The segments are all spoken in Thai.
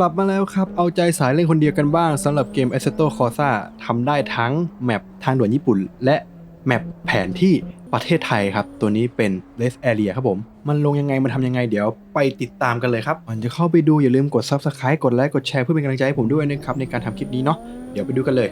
กลับมาแล้วครับ เอาใจสายเล่นคนเดียวกันบ้างสำหรับเกม Assetto Corsa ทำได้ทั้งแมปทางด่วนญี่ปุ่น และแมปแผนที่ประเทศไทยครับ ตัวนี้เป็น Rest Area ครับผม มันลงยังไง มันทำยังไง เดี๋ยวไปติดตามกันเลยครับก่อนจะเข้าไปดูอย่าลืมกด Subscribe กดไลค์กดแชร์เพื่อเป็นกำลังใจให้ผมด้วยนะครับ ในการทำคลิปนี้เนาะเดี๋ยวไปดูกันเลย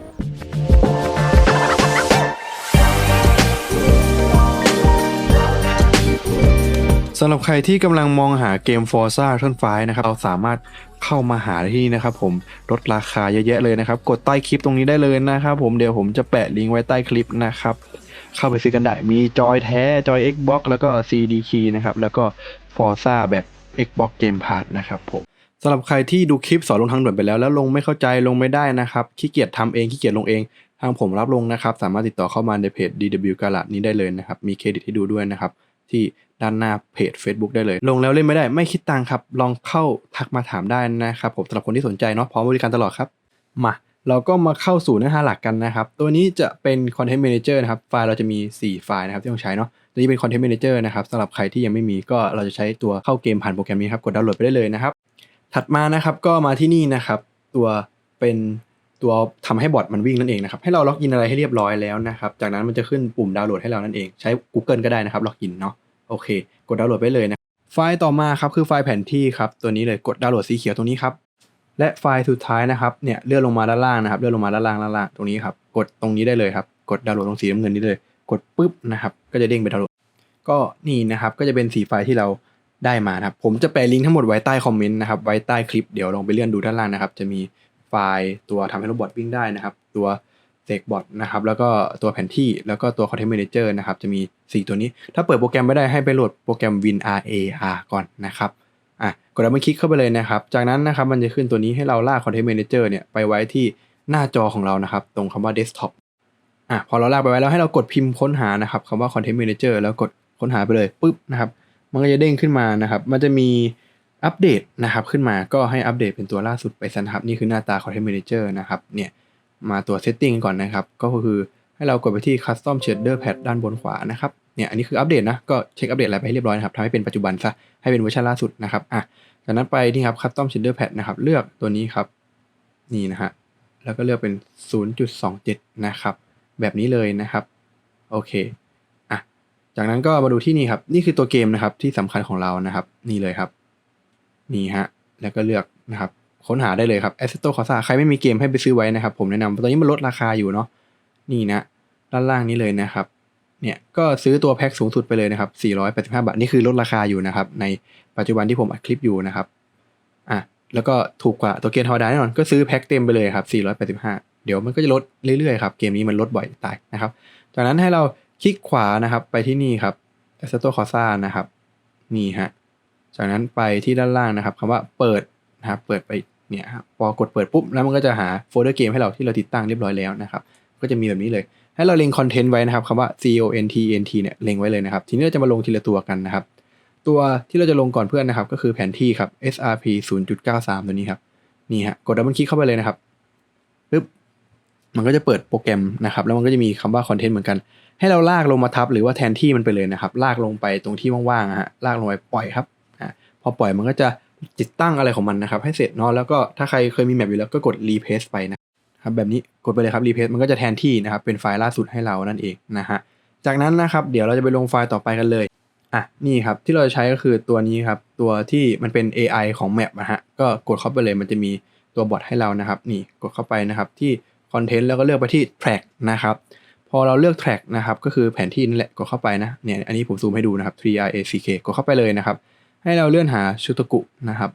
สำหรับใครที่กำลังมองหาเกม Forza t u r n f i นะครับ เราสามารถ เข้ามาหาที่นี่นะครับผมลดราคาเยอะแยะเลยนะครับ กดใต้คลิปตรงนี้ได้เลยนะครับผมเดี๋ยวผมจะแปะลิงก์ไว้ใต้คลิปนะครับ เข้าไปซื้อกันได้มีจอยแท้จอย Xbox แล้วก็ CD key นะครับแล้วก็ Forza แบบ Xbox Game Pass นะครับผมสำหรับใครที่ดูคลิปสอนลงทางด่วนไปแล้ว แล้วลงไม่เข้าใจลงไม่ได้นะครับขี้เกียจทำเองขี้เกียจลงเองทางผมรับลงนะครับ สามารถติดต่อเข้ามาในเพจ DW กาลาดนี้ได้เลยนะครับ มีเครดิตให้ดูด้วยนะครับ ที่ ด้านหน้าเพจ Facebook ได้เลย ลงแล้วเล่นไม่ได้ไม่คิดตังค์ครับ ลองเข้าทักมาถามได้นะครับผมสำหรับคนที่สนใจเนาะพร้อมบริการตลอดครับ มาเราก็มาเข้าสู่เนื้อหาหลักกันนะครับ ตัวนี้จะเป็น Content Manager นะครับ ไฟล์เราจะมี 4 ไฟล์นะครับที่ต้องใช้เนาะ ตัวนี้เป็น Content Manager นะครับสำหรับใครที่ยังไม่มีก็เราจะใช้ตัวเข้าเกมผ่านโปรแกรมนี้ครับ กดดาวน์โหลดไปได้เลยนะครับ ถัดมานะครับก็มาที่นี่นะครับ ตัวเป็นตัวทำให้บอทมันวิ่งนั่นเองนะครับ ให้เราล็อกอินอะไรให้เรียบร้อยแล้วนะครับ จากนั้นมันจะขึ้นปุ่มดาวน์โหลดให้เรานั่นเอง ใช้ Google ก็ได้นะครับ ล็อกอินเนาะ โอเค กดดาวน์โหลดไปเลยนะไฟล์ต่อมาครับคือไฟล์แผนที่ครับตัวนี้เลยกดดาวน์โหลดสีเขียวตรงนี้ครับและไฟล์สุดท้ายนะครับเนี่ยเลื่อนลงมาด้านล่างนะครับเลื่อนลงมาด้านล่างด้านล่างตรงนี้ครับกดตรงนี้ได้เลยครับกดดาวน์โหลดตรงสีน้ำเงินนี้เลย กดปุ๊บนะครับก็จะเด้งไปดาวน์โหลดก็นี่นะครับก็จะเป็นสีไฟล์ที่เราได้มานะครับผมจะแปะลิงก์ทั้งหมดไว้ใต้คอมเมนต์นะครับไว้ใต้คลิปเดี๋ยวลองไปเลื่อนดูด้านล่างนะครับจะมีไฟล์ตัวทำให้โรบอทวิ่งได้นะครับ ตัว เซกบอทนะครับแล้วก็ตัวแผนที่แล้วก็ตัว Content Manager นะครับจะมี 4 ตัวนี้ ถ้าเปิดโปรแกรมไม่ได้ให้ไปโหลดโปรแกรม WinRAR ก่อนนะครับอะกดดับเบิลคลิกเข้าไปเลยนะครับ จากนั้นนะครับมันจะขึ้นตัวนี้ให้เราลาก Content Manager เนี่ยไปไว้ที่หน้าจอของเรานะครับ ตรงคำว่า Desktop อะพอเราลากไปไว้แล้วให้เรากดพิมพ์ค้นหานะครับคำว่า Content Manager แล้วกดค้นหาไปเลยปุ๊บนะครับมันก็จะเด้งขึ้นมานะครับ มันจะมีอัปเดตนะครับขึ้นมาก็ให้อัปเดตเป็นตัวล่าสุดไปซะนครับ นี่คือหน้าตา Content Manager นะครับเนี่ย มาตัว Setting ก่อนนะครับ ก็คือให้เรากดไปที่ Custom Shader Pad ด้านบนขวานะครับเนี่ยอันนี้คืออัปเดตนะก็เช็คอัปเดตอะไรไปให้เรียบร้อยนะครับทำให้เป็นปัจจุบันซะให้เป็นเวอร์ชันล่าสุดนะครับอะจากนั้นไปนี่ครับ Custom Shader Pad นะครับเลือกตัวนี้ครับนี่นะฮะแล้วก็เลือกเป็น 0.27 นะครับ แบบนี้เลยนะครับโอเคอะจากนั้นก็มาดูที่นี่ครับนี่คือตัวเกมนะครับที่สำคัญของเรานะครับ นี่เลยครับนี่ฮะแล้วก็เลือกนะครับ ค้นหาได้เลยครับ Assetto Corsa ใครไม่มีเกมให้ไปซื้อไว้นะครับ ผมแนะนำตอนนี้มันลดราคาอยู่เนาะนี่นะ ด้านล่างนี้เลยนะครับเนี่ยก็ซื้อตัวแพ็คสูงสุดไปเลยนะครับ 485 บาท นี่คือลดราคาอยู่นะครับ ในปัจจุบันที่ผมอัดคลิปอยู่นะครับอะแล้วก็ถูกกว่าตัวเกมธรรมดาแน่นอน ก็ซื้อแพ็คเต็มไปเลยครับ 485 เดี๋ยวมันก็จะลดเรื่อยๆครับ เกมนี้มันลดบ่อยตายนะครับ จากนั้นให้เราคลิกขวานะครับไปที่นี่ครับ Assetto Corsa นะครับ นี่ฮะ จากนั้นไปที่ด้านล่างนะครับคำว่าเปิดนะครับ เปิดไป เนี่ยครับพอกดเปิดปุ๊บแล้วมันก็จะหาโฟลเดอร์เกมให้เราที่เราติดตั้งเรียบร้อยแล้วนะครับก็จะมีแบบนี้เลย ให้เราเล็งคอนเทนต์ไว้นะครับคำว่า content เนี่ยเล็งไว้เลยนะครับ ทีนี้เราจะมาลงทีละตัวกันนะครับ ตัวที่เราจะลงก่อนเพื่อนนะครับ ก็คือแผนที่ครับ srp 0.93 ตัวนี้ครับนี่ฮะกดดับเบิลคลิกเข้าไปเลยนะครับปึ๊บมันก็จะเปิดโปรแกรมนะครับ แล้วมันก็จะมีคำว่าคอนเทนต์เหมือนกัน ให้เราลากลงมาทับหรือว่าแทนที่มันไปเลยนะครับ ลากลงไปตรงที่ว่างๆฮะลากลงไปปล่อยครับอ่าพอปล่อยมันก็จะ ติดตั้งอะไรของมันนะครับ ให้เสร็จเนาะแล้วก็ถ้าใครเคยมีแมปอยู่แล้วก็กดรีเพสไปนะครับแบบนี้กดไปเลยครับรีเพสมันก็จะแทนที่นะครับเป็นไฟล์ล่าสุดให้เรานั่นเองนะฮะจากนั้นนะครับเดี๋ยวเราจะไปลงไฟล์ต่อไปกันเลยอะนี่ครับที่เราจะใช้ก็คือตัวนี้ครับตัวที่มันเป็น AI ของแมปนะฮะก็กดเข้าไปเลยมันจะมีตัวบอทให้เรานะครับ นี่กดเข้าไปนะครับที่คอนเทนต์แล้วก็เลือกไปที่ track นะครับพอเราเลือก track นะครับก็คือแผนที่นั่นแหละกดเข้าไปนะเนี่ยอันนี้ผมซูมให้ดูนะครับ 3RACK กดเข้าไปเลยนะครับ ให้เราเลื่อนหาชุตกุนะครับ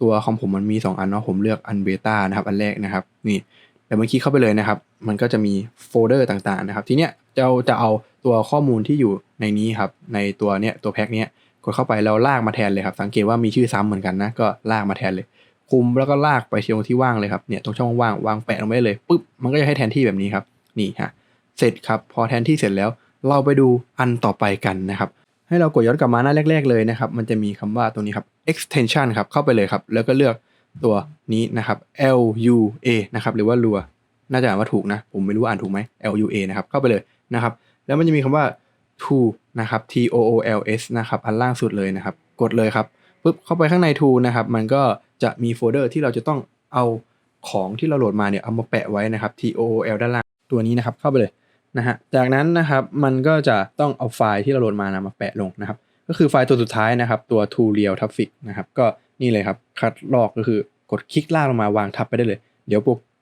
ตัวของผมมันมี 2 อันเนาะผมเลือกอันเบต้านะครับ อันแรกนะครับ นี่แต่เมื่อกี้เข้าไปเลยนะครับ มันก็จะมีโฟลเดอร์ต่างๆนะครับ ทีเนี้ยจะเอาจะเอาตัวข้อมูลที่อยู่ในนี้ครับ ในตัวเนี้ยตัวแพ็กเนี้ยกดเข้าไปแล้วลากมาแทนเลยครับ สังเกตว่ามีชื่อซ้ำเหมือนกันนะก็ลากมาแทนเลย คุมแล้วก็ลากไปตรงที่ว่างเลยครับเนี่ยตรงช่องว่างวางแปะลงไปเลยปุ๊บมันก็จะให้แทนที่แบบนี้ครับนี่ฮะเสร็จครับพอแทนที่เสร็จแล้ว เราไปดูอันต่อไปกันนะครับ ให้เรากดย้อนกลับมาหน้าแรก ๆ เลยนะครับ มันจะมีคำว่าตรงนี้ครับ extension ครับ เข้าไปเลยครับ แล้วก็เลือกตัวนี้นะครับ L U A นะครับ หรือว่าลัวน่าจะอ่านว่าถูกนะ ผมไม่รู้อ่านถูกไหม L U A นะครับ เข้าไปเลยนะครับ แล้วมันจะมีคำว่า to นะครับ T O O L S นะครับ อันล่างสุดเลยนะครับ กดเลยครับปุ๊บเข้าไปข้างใน to นะครับ มันก็จะมีโฟลเดอร์ที่เราจะต้องเอาของที่เราโหลดมาเนี่ย เอามาแปะไว้นะครับ TOOL ด้านล่างตัวนี้นะครับ เข้าไปเลย นะฮะจากนั้นนะครับมันก็จะต้องเอาไฟล์ที่เราโหลดมานะมาแปะลงนะครับ ก็คือไฟล์ตัวสุดท้ายนะครับตัว to real traffic นะครับก็นี่เลยครับคัดลอกก็คือกดคลิกลากลงมาวางทับไปได้เลย เดี๋ยว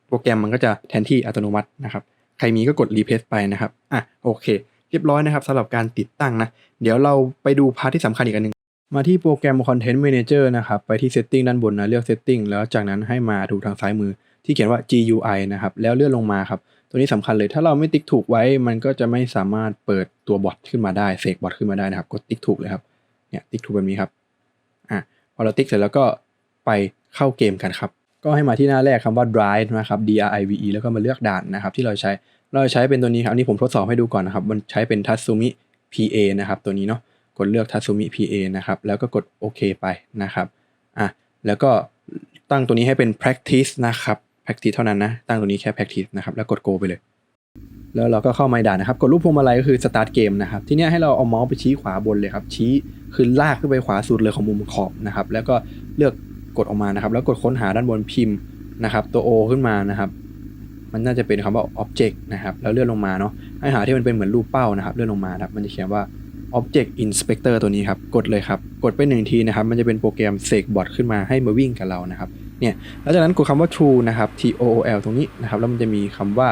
โปรแกรมมันก็จะแทนที่อัตโนมัตินะครับใครมีก็กดรีเพ e ไปนะครับอะโอเค เรียบร้อยนะครับสำหรับการติดตั้งนะ เดี๋ยวเราไปดูพาร์ทที่สำคัญอีกอันหนึ่งมาที่โปรแกรม Content Manager นะครับไปที่ Setting ด้านบนนะเลือก Setting แล้วจากนั้นให้มาดูทางซ้ายมือที่เขียนว่า GUI นะครับแล้วเลื่อนลงมาครับ ตัวนี้สำคัญเลยถ้าเราไม่ติ๊กถูกไว้ มันก็จะไม่สามารถเปิดตัวบอทขึ้นมาได้เสกบอทขึ้นมาได้นะครับ กดติ๊กถูกเลยครับเนี่ยติ๊กถูกแบบนี้ครับอะพอเราติ๊กเสร็จแล้วก็ไปเข้าเกมกันครับ ก็ให้มาที่หน้าแรกคำว่า drive นะครับ D R I V E แล้วก็มาเลือกด่านนะครับ ที่เราใช้เราใช้เป็นตัวนี้ครับอันนี้ผมทดสอบให้ดูก่อนนะครับ มันใช้เป็น Tatsumi PA นะครับตัวนี้เนาะกดเลือก Tatsumi PA นะครับแล้วก็กดโอเคไปนะครับอะแล้วก็ตั้งตัวนี้ให้เป็น practice นะครับ practice เท่านั้นนะ ตั้งตัวนี้แค่ practice นะครับ แล้วกด go ไปเลย แล้วเราก็เข้าไมด่านนะครับ กดรูปพวงมาลัยก็คือ start game นะครับ ทีเนี้ยให้เราเอาเมาส์ไปชี้ขวาบนเลยครับ ชี้คือลากขึ้นไปขวาสุดเลยของมุมขอบนะครับ แล้วก็เลือกกดออกมานะครับ แล้วกดค้นหาด้านบนพิมพ์นะครับ ตัว O ขึ้นมานะครับมันน่าจะเป็นคำว่า object นะครับ แล้วเลื่อนลงมาเนาะให้หาที่มันเป็นเหมือนรูปเป้านะครับ เลื่อนลงมาครับ มันจะเขียนว่า object inspector ตัวนี้ครับ กดเลยครับ กดไปหนึ่งทีนะครับ มันจะเป็นโปรแกรมเสกบอทขึ้นมาให้มาวิ่งกับเรานะครับ เนี่ยแล้วจากนั้นกดคำว่า true นะครับ T O O L ตรงนี้นะครับแล้วมันจะมีคำว่า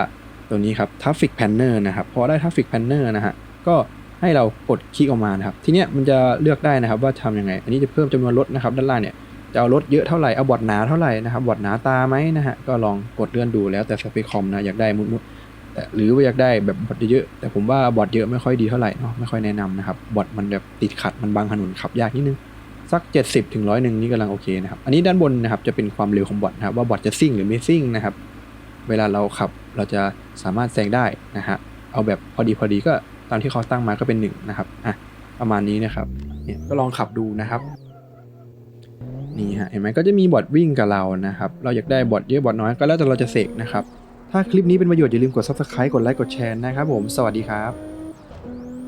ตัวนี้ครับ traffic planner นะครับพอได้ traffic planner นะฮะก็ให้เรากดคลิกออกมานะครับทีเนี้ยมันจะเลือกได้นะครับว่าทำยังไง อันนี้จะเพิ่มจำนวนรถนะครับด้านล่างเนี่ยจะเอารถเยอะเท่าไหร่เอาบอทหนาเท่าไหร่นะครับบอทหนาตาไหมนะฮะก็ลองกดเลื่อนดูแล้วแต่สเปคคอมนะอยากได้มุดๆแต่หรือว่าอยากได้แบบบอทเยอะแต่ผมว่าบอทเยอะไม่ค่อยดีเท่าไหร่เนาะไม่ค่อยแนะนำนะครับบอทมันแบบติดขัดมันบังถนนขับยากนิดนึง สัก 70ถึงร้อยหนึ่งนี่กำลังโอเคนะครับ อันนี้ด้านบนนะครับจะเป็นความเร็วของบอทนะครับว่าบอทจะซิ่งหรือไม่ซิ่งนะครับ เวลาเราขับเราจะสามารถแซงได้นะฮะ เอาแบบพอดีพอดีก็ตามที่เขาตั้งมาก็เป็นหนึ่งนะครับ อะ ประมาณนี้นะครับ เนี่ยก็ลองขับดูนะครับ นี่ฮะ เห็นไหมก็จะมีบอทวิ่งกับเรานะครับ เราอยากได้บอทเยอะบอทน้อยก็แล้วแต่เราจะเสกนะครับ ถ้าคลิปนี้เป็นประโยชน์อย่าลืมกด subscribe กดไลค์ กดแชร์นะครับผม สวัสดีครับ